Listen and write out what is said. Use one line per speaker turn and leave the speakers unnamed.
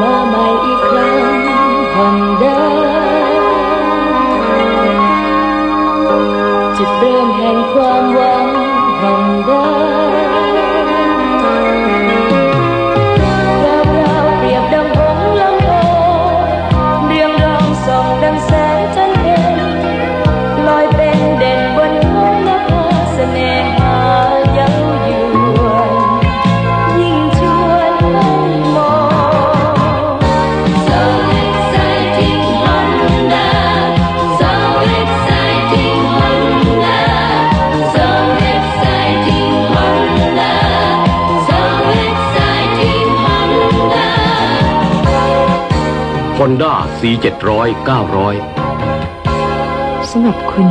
มาใหม่อีกครั้งคนเดิมจุดเริ่มแห่งความหวัง Honda
C700 900
สำหรับคุณ